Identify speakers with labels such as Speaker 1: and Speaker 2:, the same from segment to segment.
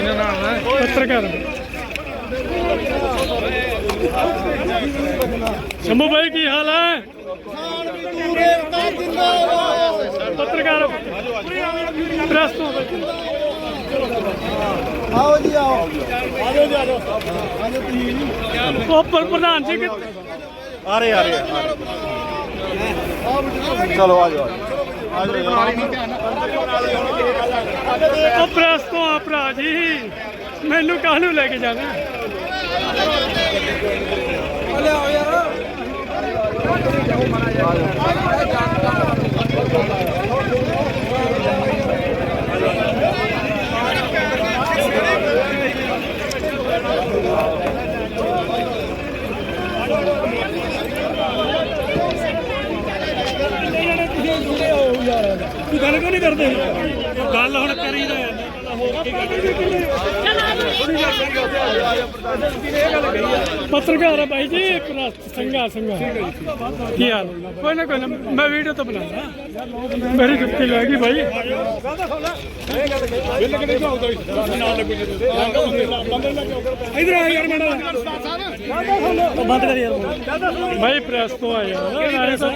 Speaker 1: ਇਹਨਾਂ ਨਾਲ ਨਾ।
Speaker 2: ਪੱਤਰਕਾਰ। ਸ਼ੰਭੂ ਭਾਈ ਕੀ ਹਾਲ ਹੈ? ਪੱਤਰਕਾਰ। ਪ੍ਰੈਸ ਤੋਂ
Speaker 3: ਆਓ ਜੀ ਆਓ। ਆਜੋ ਜੀ ਆਜੋ। ਆਜੋ ਤੁਸੀਂ
Speaker 2: ਉਹ ਪ੍ਰ- ਪ੍ਰਧਾਨ ਜੀ ਕਿ
Speaker 3: ਆ ਰਹੇ ਆ ਰਹੇ ਚਲੋ ਆਜੋ ਆਜੋ।
Speaker 2: ਉਹ ਪ੍ਰੈਸ ਤੋਂ ਆ ਭਰਾ ਜੀ। ਮੈਨੂੰ ਕਾਹਨੂੰ ਲੈ ਕੇ ਜਾਣਾ? ਤੂੰ ਗੱਲ ਕਿਉਂ ਨਹੀਂ ਕਰਦੇ? ਗੱਲ ਹੁਣ ਪੱਤਰਕਾਰ ਆ ਭਾਈ ਜੀ ਪ੍ਰੈਸ ਸੰਗਾ ਸੰਗਾ ਕੀ ਹਾਲ? ਕੋਈ ਨਾ ਕੋਈ ਨਾ ਮੈਂ ਵੀਡੀਓ ਤਾਂ ਬਣਾਉਂਦਾ। ਮੇਰੀ ਜੁੱਤੀ ਲੱਗ ਗਈ ਭਾਈ ਇਧਰ ਆ ਯਾਰ ਬੰਦ ਕਰ ਯਾਰ ਭਾਈ ਪ੍ਰੈਸ ਤੋਂ ਆ ਯਾਰ ਆਏ ਤਾਂ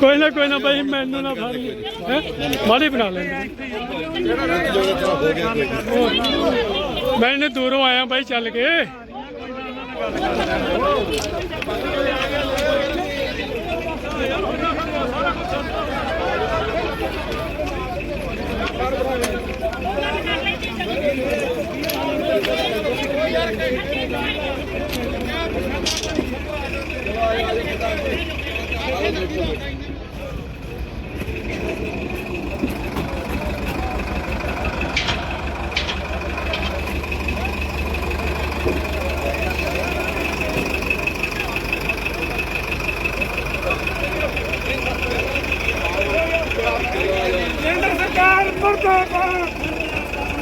Speaker 2: ਕੋਈ ਨਾ ਕੋਈ ਨਾ ਭਾਈ ਮੈਨੂੰ ਨਾ ਫੜ ਮਾੜੀ ਬਣਾ ਲੈ ਮੈਂ ਇਹਨੇ ਦੂਰੋਂ ਆਇਆ ਭਾਈ ਚੱਲ ਕੇ। ਕੇਂਦਰ ਸਰਕਾਰ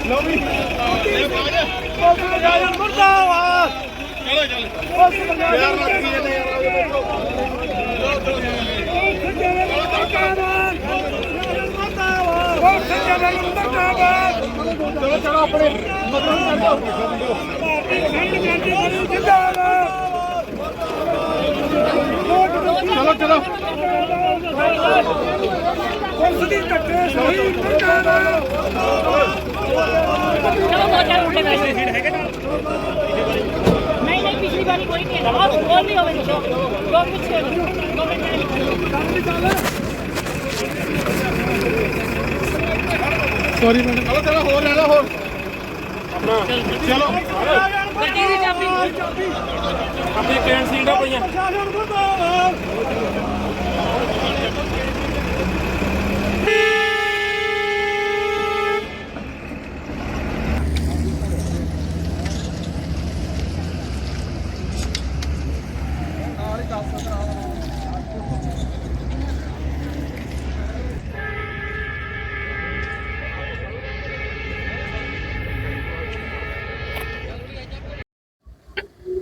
Speaker 2: Lobby. ਚਲੋ ਚਲੋ ਆਪਣੇ ਮਤਲਬ ਚਲੋ ਚਲੋ ਪੁਲਿਸ ਦੀ ਧੱਕੇ ਸਹੀ ਸਰਕਾਰ
Speaker 4: ਚਲੋ ਦੋ ਚਾਰ ਮੁੰਡੇ ਬੈਠੇ ਨਹੀਂ ਕੋਈ ਨਹੀਂ ਹੋਵੇ ਜੋ
Speaker 2: ਸੌਰੀ ਮੈਡਮ
Speaker 3: ਚਲੋ ਚਲੋ ਹੋਰ ਲੈ ਲਓ ਹੋਰ। ਆਪਣਾ। ਚਲੋ।
Speaker 4: ਗੱਡੀ ਦੀ ਚਾਬੀ
Speaker 2: ਆਪਣੀ ਕੈਨ ਸੀਟਾਂ ਪਈਆਂ।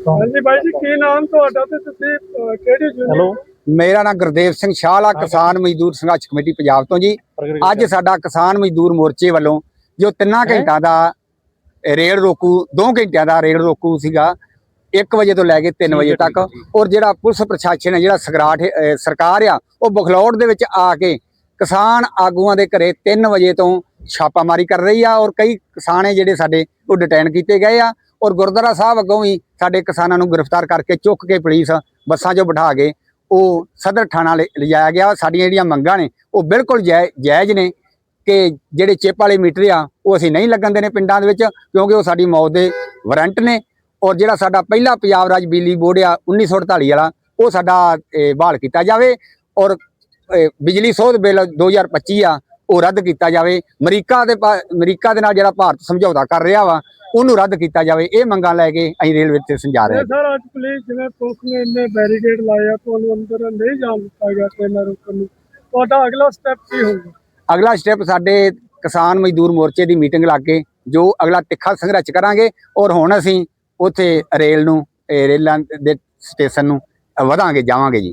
Speaker 2: ਹਾਂਜੀ ਭਾਈ ਜੀ ਕੀ ਨਾਮ ਤੁਹਾਡਾ ਤੇ ਤੁਸੀਂ ਅਹ, ਕਿਹੜੀ ਯੂਨੀਅਨ
Speaker 5: ਮੇਰਾ ਨਾਮ ਗੁਰਦੇਵ ਸਿੰਘ ਸ਼ਾਹਲਾ ਕਿਸਾਨ ਮਜ਼ਦੂਰ ਸੰਘਰਸ਼ ਕਮੇਟੀ ਪੰਜਾਬ ਤੋਂ ਜੀ। ਅੱਜ ਸਾਡਾ ਕਿਸਾਨ ਮਜ਼ਦੂਰ ਮੋਰਚੇ ਵੱਲੋਂ ਜੋ ਤਿੰਨਾਂ ਘੰਟਾ ਦਾ ਰੇਡ ਰੋਕੂ 2 ਘੰਟਿਆਂ ਦਾ ਰੇਡ ਰੋਕੂ ਸੀਗਾ 1 ਵਜੇ ਤੋਂ ਲੈ ਕੇ 3 ਵਜੇ ਤੱਕ। ਔਰ ਜਿਹੜਾ ਪੁਲਿਸ ਪ੍ਰਸ਼ਾਸਨ ਹੈ ਜਿਹੜਾ ਸਗਰਾਟ ਅਹ, ਸਰਕਾਰ ਆ ਉਹ ਬਖਲੌੜ ਦੇ ਵਿੱਚ ਆ ਕੇ ਕਿਸਾਨ ਆਗੂਆਂ ਦੇ ਘਰੇ 3 ਵਜੇ ਤੋਂ ਛਾਪਾਮਾਰੀ ਕਰ ਰਹੀ ਆ ਔਰ ਕਈ ਕਿਸਾਨ ਜਿਹੜੇ ਸਾਡੇ ਉਹ ਡਿਟੇਨ ਕੀਤੇ ਗਏ ਆ। ਔਰ ਗੁਰਦੁਆਰਾ ਸਾਹਿਬ ਅੱਗੋਂ ਵੀ ਸਾਡੇ ਕਿਸਾਨਾਂ ਨੂੰ ਗ੍ਰਿਫਤਾਰ ਕਰਕੇ ਚੁੱਕ ਕੇ ਪੁਲਿਸ ਬੱਸਾਂ 'ਚੋਂ ਬਿਠਾ ਕੇ ਉਹ ਸਦਰ ਥਾਣਾ ਲਿ- ਲਿਜਾਇਆ ਗਿਆ। ਸਾਡੀਆਂ ਜਿਹੜੀਆਂ ਮੰਗਾਂ ਨੇ, ਉਹ ਬਿਲਕੁਲ ਜਾਇ- ਜਾਇਜ਼ ਨੇ ਕਿ ਜਿਹੜੇ ਚਿੱਪ ਵਾਲੇ ਮੀਟਰ ਆ, ਉਹ ਅਸੀਂ ਨਹੀਂ ਲੱਗਣ ਦੇਣੇ ਪਿੰਡਾਂ ਦੇ ਵਿੱਚ ਕਿਉਂਕਿ ਉਹ ਸਾਡੀ ਮੌਤ ਦੇ ਵਾਰੰਟ ਨੇ। ਔਰ ਜਿਹੜਾ ਸਾਡਾ ਪਹਿਲਾ ਪੰਜਾਬ ਰਾਜ ਬਿਜਲੀ ਬੋਰਡ ਆ 1948 ਵਾਲਾ, ਉਹ ਸਾਡਾ ਬਹਾਲ ਕੀਤਾ ਜਾਵੇ। ਔਰ ਬਿਜਲੀ ਸੋਧ ਬਿੱਲ 2025 ਆ ਉਹ ਰੱਦ ਕੀਤਾ ਜਾਵੇ। ਅਮਰੀਕਾ ਦੇ ਅਮਰੀਕਾ ਦੇ ਨਾਲ ਜਿਹੜਾ ਭਾਰਤ ਸਮਝੌਤਾ ਕਰ ਰਿਹਾ ਵਾ ਉਹਨੂੰ ਰੱਦ ਕੀਤਾ ਜਾਵੇ। ਇਹ ਮੰਗਾਂ ਲੈ ਕੇ ਅਸੀਂ ਰੇਲਵੇ ਸਟੇਸ਼ਨ ਜਾ ਰਹੇ ਹਾਂ।
Speaker 2: ਸਰ ਅੱਜ ਪੁਲਿਸ ਜਿਵੇਂ ਪੁਲਿਸ ਨੇ ਇੰਨੇ ਬੈਰੀਕੇਡ ਲਾਇਆ ਤੁਹਾਨੂੰ ਅੰਦਰ ਨਹੀਂ ਜਾਣ ਦਿੱਤਾ ਗਿਆ ਟ੍ਰੇਨਾਂ ਰੋਕਣ ਨੂੰ। ਤੁਹਾਡਾ ਅਗਲਾ ਸਟੈਪ ਕੀ ਹੋਊਗਾ?
Speaker 5: ਅਗਲਾ ਸਟੈਪ ਸਾਡੇ ਕਿਸਾਨ ਮਜ਼ਦੂਰ ਮੋਰਚੇ ਦੀ ਮੀਟਿੰਗ ਲਾ ਕੇ ਜੋ ਅਗਲਾ ਤਿੱਖਾ ਸੰਘਰਸ਼ ਕਰਾਂਗੇ ਔਰ ਹੁਣ ਅਸੀਂ ਉੱਥੇ ਰੇਲ ਨੂੰ ਰੇਲਾਂ ਦੇ ਸਟੇਸ਼ਨ ਨੂੰ ਵਧਾਂਗੇ ਜਾਵਾਂਗੇ ਜੀ।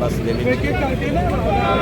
Speaker 5: ਬਸ ਦੇ ਵਿੱਚ।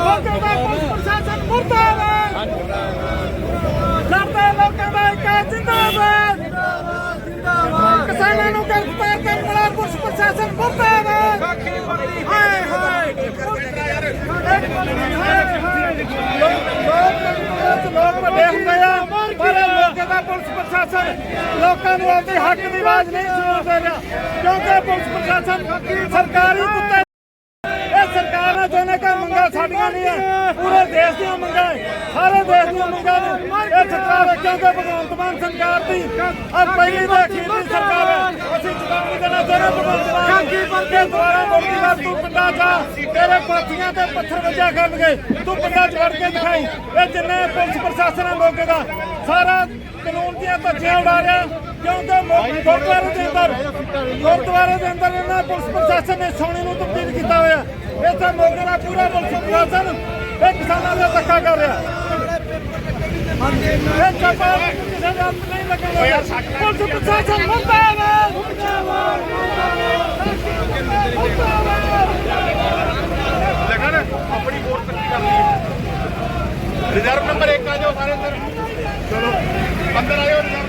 Speaker 2: ਪ੍ਰਸ਼ਾਸਨ ਮੁਰਦਾਬਾਦ ਲੜਦੇ ਲੋਕਾਂ ਦਾ ਇੱਕ ਜਿੰਦਾਬਾਦ ਕਿਸਾਨਾਂ ਨੂੰ ਗ੍ਰਿਫਤਾਰ ਕਰਨ ਵਾਲਾ ਪੁਲਿਸ ਪ੍ਰਸ਼ਾਸਨ ਮੁਰਦਾਬਾਦ ਹਾਏ ਹਾਏ ਲੋਕ ਵੱਡੇ ਹੁੰਦੇ ਆ ਪਰ ਇਹ ਮੌਕੇ ਦਾ ਪੁਲਿਸ ਪ੍ਰਸ਼ਾਸਨ ਲੋਕਾਂ ਨੂੰ ਆਪਣੇ ਹੱਕ ਦੀ ਆਵਾਜ਼ ਨਹੀਂ ਸੁਣਨ ਦੇ ਰਿਹਾ ਕਿਉਂਕਿ ਪੁਲਿਸ ਪ੍ਰਸ਼ਾਸਨ ਸਰਕਾਰੀ ਕੁੱਤੇ ਸਾਡੀਆਂ ਨਹੀਂ ਹੈ। ਪੂਰੇ ਦੇਸ਼ ਦੀਆਂ ਮੰਗਾਂ ਹੈ। ਸਾਰੇ ਦੇਸ਼ ਦੀਆਂ ਮੰਗਾਂ ਨੇ। ਇਹ ਸਰਕਾਰ ਕਿਉਂਕਿ ਭਗਵੰਤ ਮਾਨ ਸਰਕਾਰ ਦੀ। ਆ ਪਹਿਲੀ ਤੇ ਅਖੀਰਲੀ ਸਰਕਾਰ ਹੈ। ਅਸੀਂ ਚੇਤਾਵਨੀ ਦੇਣਾ ਚਾਹੁੰਦੇ ਭਗਵੰਤ ਮਾਨ ਕਿ ਦੁਆਰਾ ਮੋਦੀ ਵਾਰ ਤੂੰ ਪਿੰਡਾਂ ਜਾ ਤੇਰੇ ਪਾਥੀਆਂ ਤੇ ਪੱਥਰ ਵੱਜਿਆ ਕਰਨਗੇ। ਤੂੰ ਪਿੰਡਾਂ 'ਚ ਵੜ ਕੇ ਦਿਖਾਈ। ਇਹ ਜਿੰਨੇ ਪੁਲਿਸ ਪ੍ਰਸ਼ਾਸਨ ਹੈ ਮੌਕੇ ਦਾ ਸਾਰਾ ਕਾਨੂੰਨ ਦੀਆਂ ਧੱਜੀਆਂ ਉਡਾ ਰਿਹਾ। ਕਿਉਂਕਿ ਗੁਰਦੁਆਰੇ ਦੇ ਅੰਦਰ ਗੁਰਦੁਆਰੇ ਦੇ ਅੰਦਰ ਇਹਨਾਂ ਪੁਲਿਸ ਪ੍ਰਸ਼ਾਸਨ ਨੇ ਸੋਨੇ ਨੂੰ ਤਬਦੀਲ ਕੀਤਾ ਹੋਇਆ। ਇੱਥੇ ਮੌਕੇ ਦਾ ਪੂਰਾ ਪੁਲਿਸ ਪ੍ਰਸ਼ਾਸਨ ਇਹ ਕਿਸਾਨਾਂ ਦਾ ਧੱਕਾ ਕਰ ਰਿਹਾ। ਇਹ ਚਾਪਾ ਕਿਸੇ ਦਾ ਹੱਥ ਨਹੀਂ ਲੱਗੇਗਾ ਪੁਲਿਸ ਪ੍ਰਸ਼ਾਸਨ ਮੁਰਦਾਬਾਦ। ਮੁਰਦਾਬਾਦ
Speaker 1: ਲਗਨ ਆਪਣੀ ਵੋਟ ਤੱਕ ਕਰ ਲਈ। ਰਿਜ਼ਰਵ ਨੰਬਰ 1 ਆ ਜਾਓ ਸਾਰੇ ਅੰਦਰ। ਚਲੋ। ਅੰਦਰ ਆਇਓ ਰਿਜ਼ਰਵ